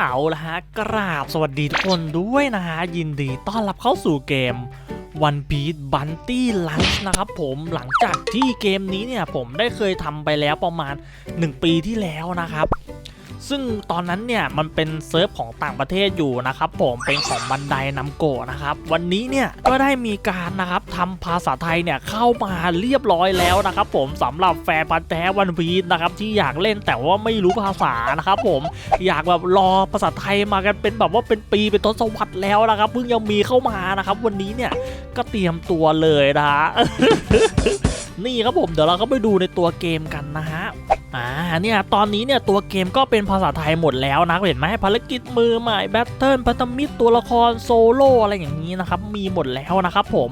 เอาละฮะ กราบสวัสดีทุกคนด้วยนะฮะ ยินดีต้อนรับเข้าสู่เกม One Piece Bounty Lunch นะครับผมหลังจากที่เกมนี้เนี่ย ผมได้เคยทำไปแล้วประมาณ 1 ปีที่แล้วนะครับ ซึ่งตอนนั้นเนี่ยมันเป็นเซิร์ฟของต่างประเทศอยู่นะครับผมเป็นของบันไดนำโกะนะครับวันนี้เนี่ยก็ได้มีการนะครับทำภาษาไทยเนี่ยเข้ามาเรียบร้อยแล้วนะครับผมสำหรับแฟนพันธ์แท้วันพีชนะครับที่อยากเล่นแต่ว่าไม่รู้ภาษานะครับผมอยากแบบรอภาษาไทยมากันเป็นแบบว่าเป็นปีเป็นทศวรรษแล้วนะครับเพิ่งยังมีเข้ามานะครับวันนี้เนี่ยก็เตรียมตัวเลยนะฮะนี่ครับผมเดี๋ยวเราก็ไปดูในตัวเกมกันนะฮะ อ่าเนี่ยตอนนี้เนี่ยตัวเกมก็เป็นภาษาไทยหมดแล้วนะเห็นไหมภารกิจมือใหม่แบทเทิลพัตมิตรตัวละครโซโล่อะไรอย่างนี้นะครับมีหมดแล้วนะครับผม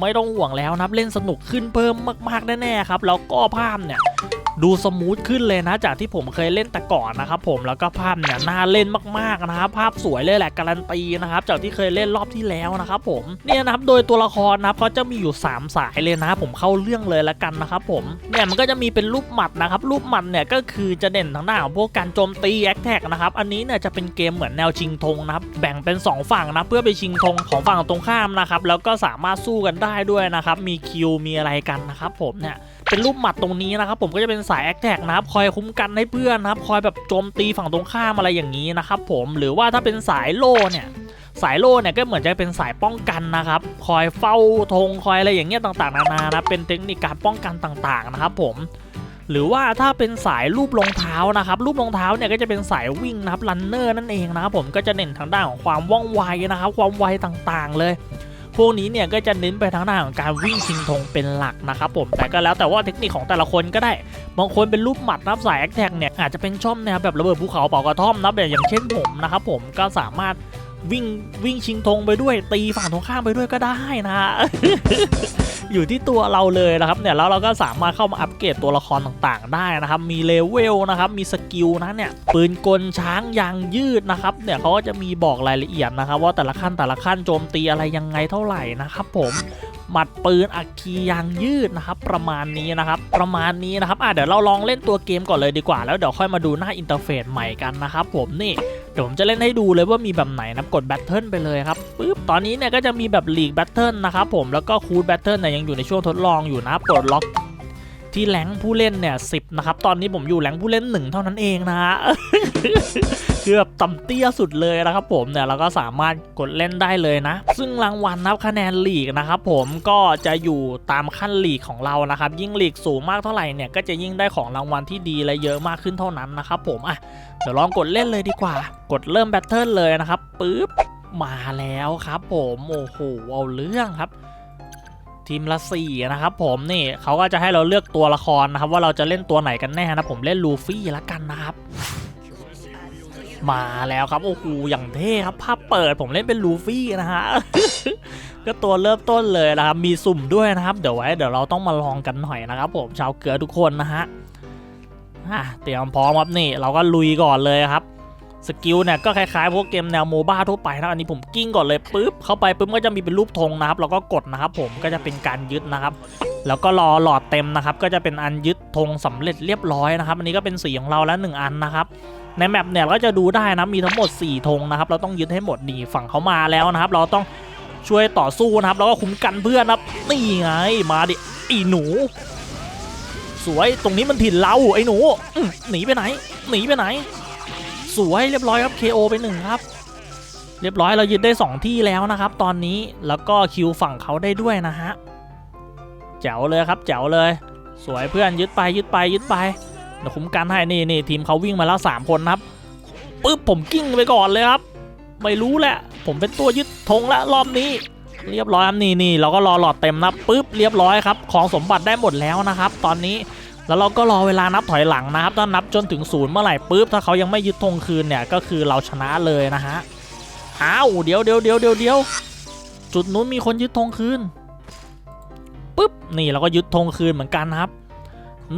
ไม่ต้องห่วงแล้วนะครับเล่นสนุกขึ้นเพิ่มมากๆแน่ๆครับแล้วก็ภาพเนี่ย ดูสมูทขึ้นเลยนะจากที่ผมเคยเล่นแต่ก่อนนะครับผมแล้วก็ภาพเนี่ยน่าเล่นมากๆนะครับภาพสวยเลยแหละการันตีนะครับจากที่เคยเล่นรอบที่แล้วนะครับผมเนี่ยนะครับโดยตัวละครนะครับเขาจะมีอยู่ 3 สายเลยนะ ผมเข้าเรื่องเลยละกันนะครับผมเนี่ยมันก็จะมีเป็นรูปหมัดนะครับรูปหมัดเนี่ยก็คือจะเด่นทางด้านของพวกการโจมตีแอคแท็กนะครับอันนี้เนี่ยจะเป็นเกมเหมือนแนวชิงธงนะครับแบ่งเป็น 2 ฝั่งนะเพื่อไปชิงธงของฝั่งตรงข้ามนะครับแล้วก็สามารถสู้กันได้ด้วยนะครับมีคิวมีอะไรกันนะครับผมเนี่ยเป็นรูปหมัดตรงนี้นะครับผมก็จะเป็นสายแอคแท็กนะครับคอยคุ้มกันให้เพื่อนนะครับคอยแบบโจมตีฝั่งตรงข้ามอะไรอย่างนี้นะครับผมหรือว่าถ้าเป็นสายโล่เนี่ยสายโล่เนี่ยก็เหมือนจะเป็นสายป้องกันนะครับ คอยเฝ้าธงคอยอะไรอย่างเงี้ยต่างๆนานานะเป็นเทคนิคการป้องกันต่างๆนะครับผมหรือว่าถ้าเป็นสายรูปรองเท้านะครับ รูปรองเท้าเนี่ยก็จะเป็นสายวิ่งนะครับรันเนอร์นั่นเองนะครับผมก็จะเน้นทางด้านของความว่องไวนะครับ ความไวต่างๆเลย พวกนี้เนี่ยก็จะเน้นไปทางด้านของการวิ่งชิงธงเป็นหลักนะครับผมแต่ก็แล้วแต่ว่าเทคนิคของแต่ละคนก็ได้บางคนเป็นรูปหมัดนับสายแอคแท็กเนี่ยอาจจะเป็นช่อมแนวแบบระเบิดภูเขาเป่ากระท่อมนะแบบอย่างเช่นผมนะครับผมก็สามารถวิ่งวิ่งชิงธงไปด้วยตีฝั่งตรงข้ามไปด้วยก็ได้นะฮะอยู่ที่ตัวเราเลยนะครับเนี่ยแล้วเราก็สามารถเข้ามาอัปเกรดตัวละครต่างๆ ได้นะครับ มีเลเวลนะครับมีสกิลนะเนี่ยปืนกลช้างยางยืดนะครับเนี่ยเขาก็จะมีบอกรายละเอียดนะครับ ว่าแต่ละขั้นแต่ละขั้นโจมตีอะไรยังไงเท่าไหร่นะครับผมหมัดปืนอัคคียางยืดนะครับ ประมาณนี้นะครับ ประมาณนี้นะครับอะเดี๋ยวเราลองเล่นตัวเกมก่อนเลยดีกว่าแล้วเดี๋ยวค่อยมาดูหน้าอินเทอร์เฟซใหม่กันนะครับผมนี่ เดี๋ยวผมจะเล่นให้ดูเลยว่ามีแบบไหนนะกดแบทเทิลไปเลยครับปึ๊บตอนนี้เนี่ยก็จะมีแบบลีกแบทเทิลนะครับผมแล้วก็คูดแบทเทิลเนี่ยยังอยู่ในช่วงทดลองอยู่นะปลดล็อกที่แรงผู้เล่นเนี่ยสินะครับ ตอนนี้ผมอยู่แรงผู้เล่นหนึ่งเท่านั้นเองนะฮะ คือแบบต่ำเตี้ยสุดเลยนะครับผมเนี่ยเราก็สามารถกดเล่นได้เลยนะ ซึ่งรางวัลนับคะแนนลีกนะครับผมก็จะอยู่ตามขั้นลีกของเรานะครับ ยิ่งลีกสูงมากเท่าไหร่เนี่ยก็จะยิ่งได้ของรางวัลที่ดีและเยอะมากขึ้นเท่านั้นนะครับผมอะเดี๋ยวลองกดเล่นเลยดีกว่า กดเริ่มแบทเทิลเลยนะครับปึ๊บมาแล้วครับ ผมโอ้โหเอาเรื่องครับทีมละสี่นะครับผมนี่เขาก็จะให้เราเลือกตัวละครนะครับ ว่าเราจะเล่นตัวไหนกันแน่นะผมเล่นลูฟี่ละกันนะครับ มาแล้วครับ โอ้โหอย่างเท่ครับภาพเปิดผมเล่นเป็นลูฟี่นะฮะก็ตัวเริ่มต้นเลยนะครับ มีสุ่มด้วยนะครับ เดี๋ยวไว้เดี๋ยวเราต้องมาลองกันหน่อยนะครับ ผมชาวเกลือทุกคนนะฮะเตรียมพร้อมครับนี่ เราก็ลุยก่อนเลยครับสกิลเนี่ยก็คล้ายๆพวกเกมแนวโมบ้าทั่วไปนะอันนี้ผมกิ้งก่อนเลยปุ๊บเข้าไปปุ๊บก็จะมีเป็นรูปธงนะครับเราก็กดนะครับ ผมก็จะเป็นการยึดนะครับ แล้วก็รอหลอดเต็มนะครับ ก็จะเป็นอันยึดธงสำเร็จเรียบร้อยนะครับ อันนี้ก็เป็นสีของเราแล้วหนึ่งอันนะครับ ในแมปเนี่ยเราก็จะดูได้นะมีทั้งหมด 4 ธงนะครับ เราต้องยึดให้หมดนี่ฝั่งเขามาแล้วนะครับ เราต้องช่วยต่อสู้นะครับ แล้วก็คุ้มกันเพื่อนนะครับ นี่ไงมาดิไอีหนู สวยตรงนี้มันถิ่นเราไอ้หนูหนีไปไหน หนีไปไหน สวยเรียบร้อยครับ KO ไปหนึ่งครับเรียบร้อยเรายึดได้ 2 ที่แล้วนะครับ ตอนนี้แล้วก็คิวฝั่งเขาได้ด้วยนะฮะ แจ๋วเลยครับ แจ๋วเลย สวยเพื่อนยึดไปยึดไปยึดไปเดี๋ยวคุ้มกันให้นี่นี่ทีมเขาวิ่งมาแล้ว 3 คนครับปึ๊บผมกิ้งไปก่อนเลยครับ ไม่รู้แหละ ผมเป็นตัวยึดธงละรอบนี้ เรียบร้อยครับนี่นี่เราก็รอหลอดเต็มนะปึ๊บเรียบร้อยครับของสมบัติได้หมดแล้วนะครับ ตอนนี้แล้วเราก็รอเวลานับถอยหลังนะครับถ้านับจนถึงศูนย์เมื่อไหร่ปุ๊บถ้าเขายังไม่ยึดธงคืนเนี่ยก็คือเราชนะเลยนะฮะอ้าวเดี๋ยวเดี๋ยวเดี๋ยวเดี๋ยวจุดนู้นมีคนยึดธงคืน ปุ๊บนี่เราก็ยึดธงคืนเหมือนกันครับ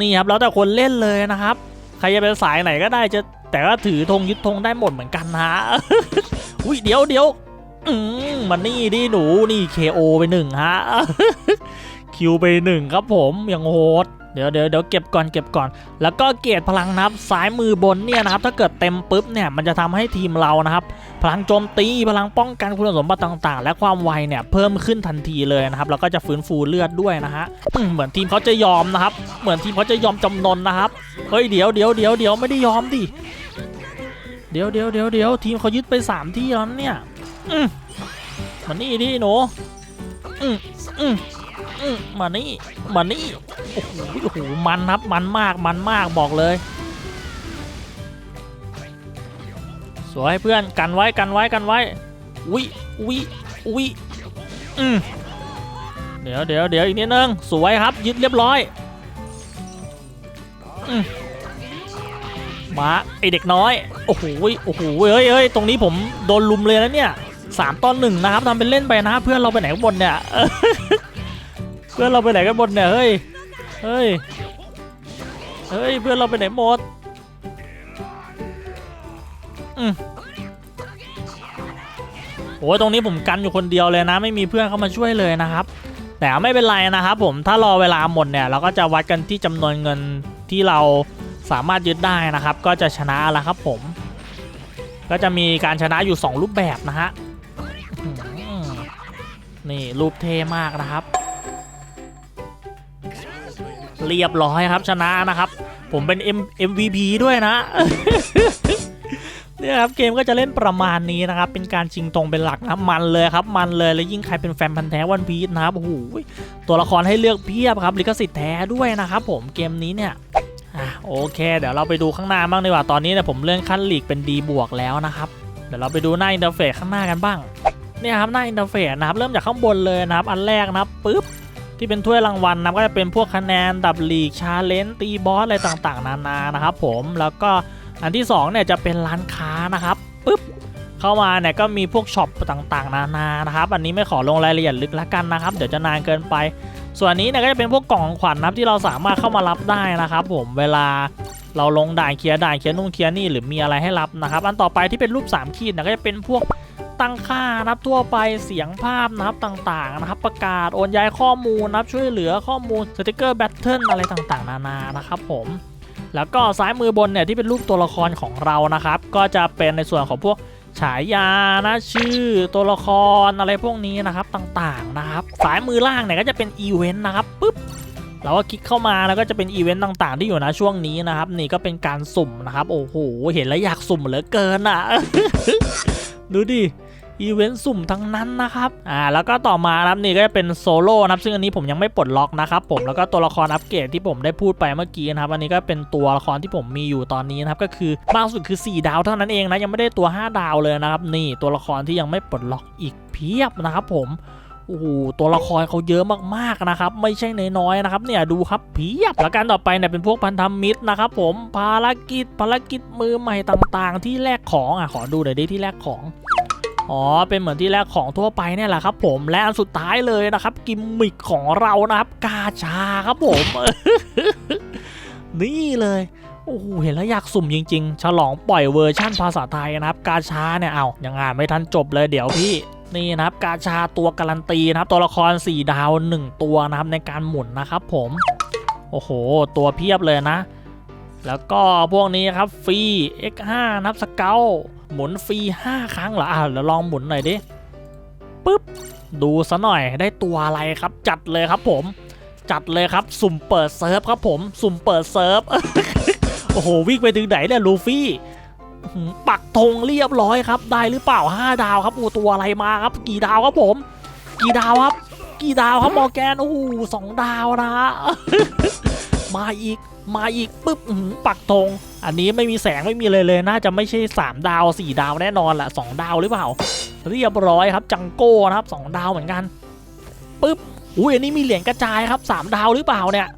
นี่ครับแล้วแต่คนเล่นเลยนะครับ ใครจะเป็นสายไหนก็ได้จะแต่ก็ถือธงยึดธงได้หมดเหมือนกันนะฮะอุ้ยเดี๋ยวเดี๋ยวมมันนี่ดิหนูนี่ KO ไปหนึ่งฮะคิวไปหนึ่งครับผมอย่างโหด เดี๋ยวเดี๋ยวเดี๋ยวเก็บก่อนเก็บก่อน แล้วก็เกรดพลังนะครับซ้ายมือบนเนี่ยนะครับ ถ้าเกิดเต็มปุ๊บเนี่ยมันจะทำให้ทีมเรานะครับ พลังโจมตีพลังป้องกันคุณสมบัติต่างๆ และความไวเนี่ยเพิ่มขึ้นทันทีเลยนะครับแล้วก็จะฟื้นฟูเลือดด้วยนะฮะเหมือนทีมเขาจะยอมนะครับ เหมือนทีมเขาจะยอมจำนนนะครับเฮ้ยเดี๋ยวเดี๋ยวเดี๋ยวเดี๋ยวไม่ได้ยอมดิเดี๋ยวเดี๋ยวเดี๋ยวเดี๋ยวทีมเขายึดไปสามที่แล้วเนี่ยอืมมานี่ดิหนูอืมอืมอืมมานี่มานี่ โอ้โหโอ้โหมันครับมันมากมันมากบอกเลย สวยเพื่อนกันไว้กันไว้กันไว้วิวิวิอืมเดี๋ยวเดี๋ยวเดี๋ยวอีกนิดนึงสวยครับยึดเรียบร้อยอืมมาไอเด็กน้อยโอ้โหโอ้โหเฮ้ยเฮ้ยตรงนี้ผมโดนลุมเลยนะเนี่ยสามต่อหนึ่งนะครับทำเป็นเล่นไปนะเพื่อนเราไปไหนกันหมดเนี่ยเพื่อนเราไปไหนกันหมดเนี่ยเฮ้ย เฮ้ย เฮ้ย เพื่อนเราไปไหนหมดโอ้ยตรงนี้ผมกันอยู่คนเดียวเลยนะ ไม่มีเพื่อนเข้ามาช่วยเลยนะครับ แต่ไม่เป็นไรนะครับผมถ้ารอเวลาหมดเนี่ยเราก็จะวัดกันที่จำนวนเงินที่เราสามารถยึดได้นะครับ ก็จะชนะแล้วครับผม ก็จะมีการชนะอยู่ 2 รูปแบบนะฮะนี่รูปเท่มากนะครับ เรียบร้อยครับชนะนะครับ ผมเป็น M MVP ด้วยนะเนี่ยครับเกมก็จะเล่นประมาณนี้นะครับ เป็นการชิงตรงเป็นหลักนะมันเลยครับ มันเลยแล้วยิ่งใครเป็นแฟนพันธ์แท้วันพีชนะครับโอ้โหตัวละครให้เลือกเพียบครับลิขสิทธิ์แท้ด้วยนะครับผมเกมนี้เนี่ยอะโอเค เดี๋ยวเราไปดูข้างหน้าบ้างดีกว่าตอนนี้เนี่ยผมเลื่อนขั้นหลีกเป็นดีบวกแล้วนะครับเดี๋ยวเราไปดูหน้าอินเทอร์เฟซข้างหน้ากันบ้างเนี่ยครับหน้าอินเทอร์เฟซนะครับเริ่มจากข้างบนเลยนะครับอันแรกนะครับปึ๊บ ที่เป็นถ้วยรางวัลนะก็จะเป็นพวกคะแนนดับลีกชาเลนจ์ตีบอสอะไรต่างๆ นานานะครับผมแล้วก็อันที่2เนี่ยจะเป็นร้านค้านะครับปึ๊บเข้ามาเนี่ยก็มีพวกช็อปต่างๆ นานานะครับอันนี้ไม่ขอลงรายละเอียดลึกล้วกันนะครับ เดี๋ยวจะนานเกินไป ส่วนนี้เนี่ยก็จะเป็นพวกกล่องของขวัญนะครับที่เราสามารถเข้ามารับได้นะครับ ผมเวลาเราลงด่านเคลียร์ด่านเคลียร์นู่นเคลียร์นี่หรือมีอะไรให้รับนะครับ อันต่อไปที่เป็นรูป3ขีดเนี่ยก็จะเป็นพวก ตั้งค่านะครับทั่วไปเสียงภาพนะครับต่างๆนะครับ ประกาศโอนย้ายข้อมูลนะครับช่วยเหลือข้อมูลสติกเกอร์แบทเทิลอะไรต่างๆ นานานะครับผมแล้วก็ซ้ายมือบนเนี่ยที่เป็นรูปตัวละครของเรานะครับ ก็จะเป็นในส่วนของพวกฉายานะชื่อตัวละครอะไรพวกนี้นะครับต่างๆนะครับซ้ายมือล่างเนี่ยก็จะเป็นอีเวนต์นะครับปุ๊บเราก็คลิกเข้ามาแล้วก็จะเป็นอีเวนต์ต่างๆ ที่อยู่นะช่วงนี้นะครับนี่ก็เป็นการสุ่มนะครับ โอ้โหเห็นแล้วอยากสุ่มเหลือเกินอะ ดูดิ อีเวนต์สุ่มทั้งนั้นนะครับ อ่า แล้วก็ต่อมานะครับนี่ก็จะเป็นโซโล่นะครับ ซึ่งอันนี้ผมยังไม่ปลดล็อกนะครับผม แล้วก็ตัวละครอัปเกรดที่ผมได้พูดไปเมื่อกี้นะครับ อันนี้ก็เป็นตัวละครที่ผมมีอยู่ตอนนี้นะครับ ก็คือมากสุดคือ 4 ดาวเท่านั้นเองนะ ยังไม่ได้ตัว 5 ดาวเลยนะครับ นี่ตัวละครที่ยังไม่ปลดล็อกอีกเพียบนะครับผมโอ้โหตัวละครเขาเยอะมากๆนะครับ ไม่ใช่น้อยๆนะครับ เนี่ยดูครับเพียบแล้วการต่อไปเนี่ยเป็นพวกพันธมิตรนะครับผมภารกิจภารกิจมือใหม่ต่างๆ ที่แลกของอะขอดูหน่อยดิที่แลกของ อ๋อ เป็นเหมือนที่แรกของทั่วไปเนี่ยแหละครับ ผมและอันสุดท้ายเลยนะครับ กิมมิคของเรานะครับ กาชาครับผม นี่เลยโอ้โหเห็นแล้วอยากสุ่มจริง ๆ ฉลองปล่อยเวอร์ชั่นภาษาไทยนะครับ กาชาเนี่ยเอายังอ่านไม่ทันจบเลยเดี๋ยวพี่นี่นะครับกาชาตัวการันตีนะครับ ตัวละคร 4 ดาว 1 ตัวนะครับในการหมุนนะครับผม โอ้โห ตัวเพียบเลยนะ แล้วก็พวกนี้ครับฟรี X5 นับสเกล หมุนฟรี 5 ครั้งเหรออะเดี๋ยวลองหมุนหน่อยดิปึ๊บดูซะหน่อยได้ตัวอะไรครับ จัดเลยครับผม จัดเลยครับสุ่มเปิดเซิร์ฟครับผมสุ่มเปิดเซิร์ฟโอ้โหวิ่งไปถึงไหนเนี่ยลูฟี่ปักธงเรียบร้อยครับ ได้หรือเปล่า 5 ดาวครับโอ้ตัวอะไรมาครับ กี่ดาวครับผม กี่ดาวครับ กี่ดาวครับมอแกนโอ้โหสองดาวนะ มาอีก มาอีกปุ๊บหือปักธงอันนี้ไม่มีแสงไม่มีเลยเลย น่าจะไม่ใช่ 3 ดาว 4 ดาวแน่นอนแหละ2ดาวหรือเปล่า เรียบร้อยครับจังโก้นะครับ2ดาวเหมือนกันปุ๊บอุ้ยอันนี้มีเหรียญกระจายครับ 3 ดาวหรือเปล่าเนี่ย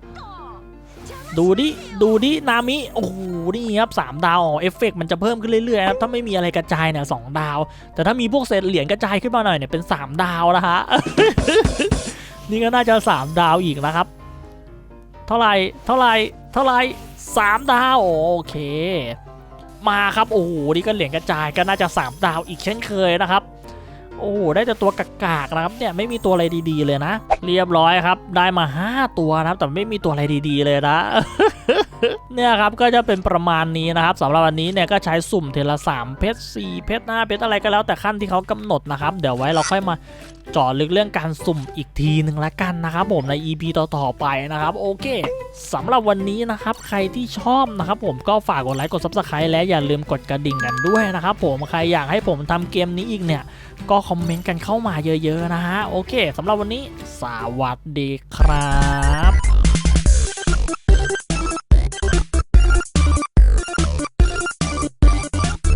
ดูดิดูดินามิโอ้โหนี่ครับ3ดาวเอฟเฟกต์มันจะเพิ่มขึ้นเรื่อยๆครับถ้าไม่มีอะไรกระจายเนี่ยสดาว แต่ถ้ามีพวกเศษเหรียญกระจายขึ้นมาหน่อยเนี่ยเป็น 3 ดาวนะฮะนี่ก็น่าจะ 3 ดาวอีกนะครับ เท่าไหร่เท่าไหร่ เท่าไหร่สามดาวโอเค มาครับโอ้โหนี่ก็เหรียญกระจายก็น่าจะ3ดาวอีกเช่นเคยนะครับโอ้โหได้แต่ตัวกากๆนะครับเนี่ยไม่มีตัวอะไรดีๆเลยนะ เรียบร้อยครับ ได้มา 5 ตัวนะครับ แต่ไม่มีตัวอะไรดีๆเลยนะ เนี่ยครับก็จะเป็นประมาณนี้นะครับสำหรับวันนี้เนี่ยก็ใช้สุ่มเทละ3เพชร4เพชร5เพชรอะไรก็แล้วแต่ขั้นที่เขากำหนดนะครับ เดี๋ยวไว้เราค่อยมา เจาะลึกเรื่องการสุ่มอีกทีหนึ่งละกันนะครับผมใน EP ต่อๆไปนะครับโอเคสำหรับวันนี้นะครับใครที่ชอบนะครับผมก็ฝากกดไลค์กด Subscribe และอย่าลืมกดกระดิ่งกันด้วยนะครับผมใครอยากให้ผมทำเกมนี้อีกเนี่ย ก็คอมเมนต์กันเข้ามาเยอะๆนะฮะโอเคสำหรับวันนี้สวัสดีครับ